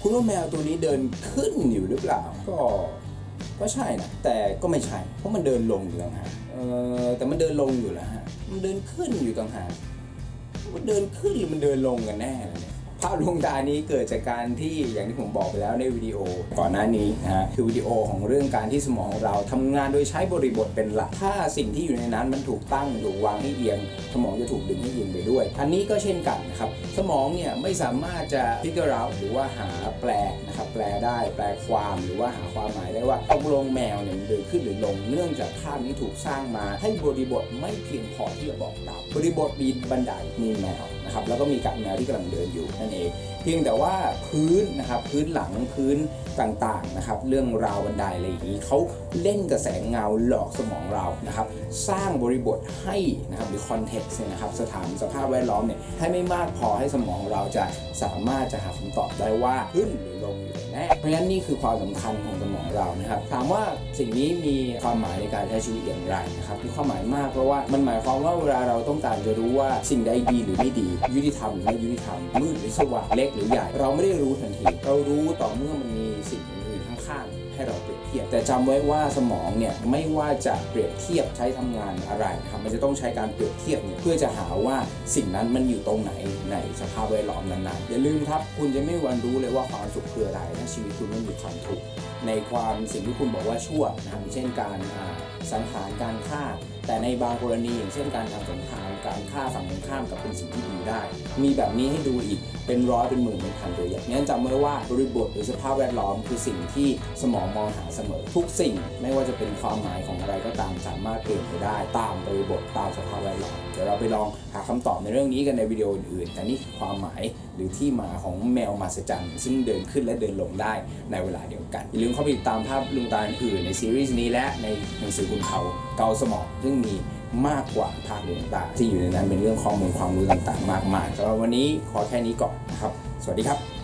คุณว่าแมวตัวนี้เดินขึ้นอยู่หรือเปล่า ก็ ก็ใช่นะ แต่ก็ไม่ใช่ เพราะมันเดินลงอยู่ต่างหากเออแต่มันเดินลงอยู่แล้วฮะ มันเดินขึ้นอยู่ต่างหากมันเดินขึ้นหรือมันเดินลงกันแน่ล่ะเนี่ย ภาพลวงตานี้เกิดจากการที่อย่างที่ผมบอกไปแล้วในวิดีโอก่อนหน้านี้นะฮะคือวิดีโอของเรื่องการที่สมองเราทำงานโดยใช้บริบทเป็นหลัก ถ้าสิ่งที่อยู่ในนั้นมันถูกตั้งถูกวางให้เอียง สมองจะถูกดึงให้เอียงไปด้วย อันนี้ก็เช่นกันนะครับสมองเนี่ยไม่สามารถจะ figure out หรือว่าหาแปลนะครับแปลได้แปลความหรือว่าหาความหมายได้ว่าตกลงแมวเนี่ยมันเดินขึ้นหรือลงเนื่องจากภาพนี้ถูกสร้างมา ให้บริบทไม่เพียงพอที่จะบอกเราบริบทมีบันไดมีแมว นะครับแล้วก็มีกับแมวที่กำลังเดินอยู่นั่นเอง เพียงแต่ว่าพื้นนะครับพื้นหลังพื้นต่างๆนะครับเรื่องราวบันไดอะไรอย่างนี้เขาเล่นกับแสงเงาหลอกสมองเรานะครับสร้างบริบทให้นะครับหรือคอนเท็กซ์เนี่ยนะครับสถานสภาพแวดล้อมเนี่ยให้ไม่มากพอให้สมองเราจะสามารถจะหาคำตอบได้ว่าขึ้นหรือลงอยู่แน่เพราะฉะนั้นนี่คือความสำคัญของสมองเรานะครับถามว่าสิ่งนี้มีความหมายในการใช้ชีวิตอย่างไรนะครับมีความหมายมากเพราะว่ามันหมายความว่าเวลาเราต้องการจะรู้ว่าสิ่งใดดีหรือไม่ดียุติธรรมหรือไม่ยุติธรรมมืดหรือสว่างเล็กหรือใหญ่ เราไม่ได้รู้ทันที เรารู้ต่อเมื่อมันมีสิ่งอื่นข้างๆ ให้เราเปรียบเทียบ แต่จำไว้ว่าสมองเนี่ยไม่ว่าจะเปรียบเทียบใช้ทำงานอะไรครับมันจะต้องใช้การเปรียบเทียบเนี่ยเพื่อจะหาว่าสิ่งนั้นมันอยู่ตรงไหนในสภาพแวดล้อมนั้นๆอย่าลืมครับ คุณจะไม่มีวันรู้เลยว่าความสุขคืออะไรถ้าชีวิตคุณไม่มีความทุกข์ในความสิ่งที่คุณบอกว่าชั่วนะครับเช่นการสังหารการฆ่า แต่ในบางกรณีอย่างเช่นการทำสงครามการฆ่าฝั่งตรงข้ามกับเป็นสิ่งที่ดีได้ มีแบบนี้ให้ดูอีกเป็นร้อยเป็นหมื่นเป็นพันตัวอย่างงั้นจำไว้ว่าบริบทหรือสภาพแวดล้อมคือสิ่งที่สมองมองหาเสมอ ทุกสิ่งไม่ว่าจะเป็นความหมายของอะไรก็ตามสามารถเปลี่ยนไปได้ตามบริบทตามสภาพแวดล้อมเดี๋ยวเราไปลองหาคำตอบในเรื่องนี้กันในวิดีโออื่นๆแต่นี่คือความหมายหรือที่มาของแมวมหัศจรรย์ซึ่งเดินขึ้นและเดินลงได้ในเวลาเดียวกันอย่าลืมเข้าไปติดตามภาพลุงตาอื่นๆในซีรีส์นี้และในหนังสือคุณเขาเกาสมองซึ่งมีมากกว่าภาพลวงตาที่อยู่ในนั้นเป็นเรื่องข้อมูลความรู้ต่างๆ มากมายสำหรับวันนี้ขอแค่นี้ก่อนนะครับ สวัสดีครับ